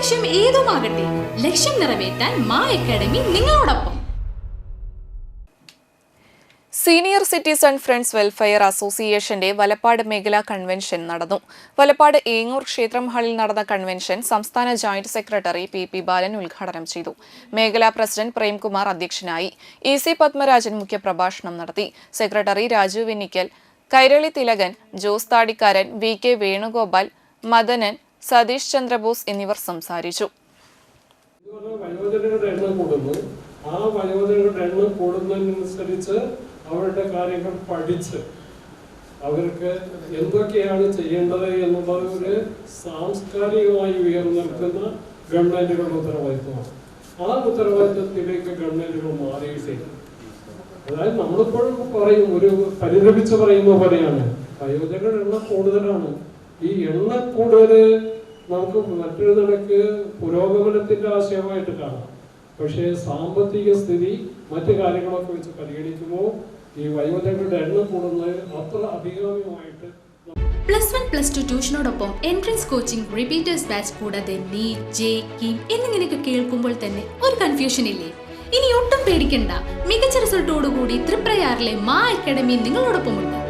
ലക്ഷ്യം ഏതുമാകട്ടെ ലക്ഷ്യം നിറവേറ്റാൻ മാ അക്കാഡമി നിങ്ങളോടൊപ്പം. സീനിയർ സിറ്റിസൺ ഫ്രണ്ട്സ് വെൽഫെയർ അസോസിയേഷന്റെ വലപ്പാട് മേഖലാ കൺവെൻഷൻ നടന്നു. വലപ്പാട് ഏങ്ങൂർ ക്ഷേത്രം ഹാളിൽ നടന്ന കൺവെൻഷൻ സംസ്ഥാന joint secretary P P Balan ഉദ്ഘാടനം ചെയ്തു. മേഖലാ പ്രസിഡന്റ് പ്രേംകുമാർ അധ്യക്ഷനായി. ഇ സി പത്മരാജൻ മുഖ്യപ്രഭാഷണം നടത്തി. Secretary Raju Vinnikkal Kairali Thilakan Jose Thadikkaran V K Venugopal Madanan Satheesh Chandrabose എന്നിവർ സംസാരിച്ചു. ആ വയോജനങ്ങളുടെ എണ്ണം കൂടുന്നതിനനുസരിച്ച് അവരുടെ കാര്യങ്ങൾ പഠിച്ച് അവർക്ക് എന്തൊക്കെയാണ് ചെയ്യേണ്ടത് എന്നുള്ള ഒരു സാംസ്കാരികമായി ഉയർന്നു നിൽക്കുന്ന ഗവൺമെന്റുകളുടെ ഉത്തരവാദിത്വമാണ്. ആ ഉത്തരവാദിത്വത്തിലേക്ക് ഗവൺമെന്റുകൾ മാറിയിട്ടില്ല അതായത് നമ്മളിപ്പോഴും പറയും ഒരു പരിരമിച്ച് പറയുന്ന പോലെയാണ്. വയോജനങ്ങളുടെ എണ്ണം കൂടുതലാണ്. ഈ എണ്ണ കൂടുതൽ നമുക്ക് മറ്റൊരു നിലയ്ക്ക് പുരോഗമനത്തിന്റെ ആശയമായിട്ട് കാണാം. പക്ഷേ സാമ്പത്തിക സ്ഥിതി മറ്റു കാര്യങ്ങളൊക്കെ വെച്ച് പരിഗണിക്കുമ്പോൾ ഈ വയോജനങ്ങളുടെ എണ്ണം കൂടുന്നത് അത്ര അഭികാമ്യമായിട്ട് പ്ലസ് വൺ പ്ലസ് ടു ട്യൂഷനോടൊപ്പം എൻട്രൻസ് കോച്ചിംഗ് റിപ്പീറ്റേഴ്സ് ബാച്ച് കൂടാതെ നീറ്റ് ജെ കിം എന്നിങ്ങനെയൊക്കെ കേൾക്കുമ്പോൾ തന്നെ ഒരു കൺഫ്യൂഷൻ ഇല്ലേ? ഇനി ഒട്ടും പേടിക്കണ്ട. മികച്ച റിസൾട്ടോടുകൂടി ത്രിപ്രയാറിലെ മാ അക്കാഡമി നിങ്ങളോടൊപ്പമുണ്ട്.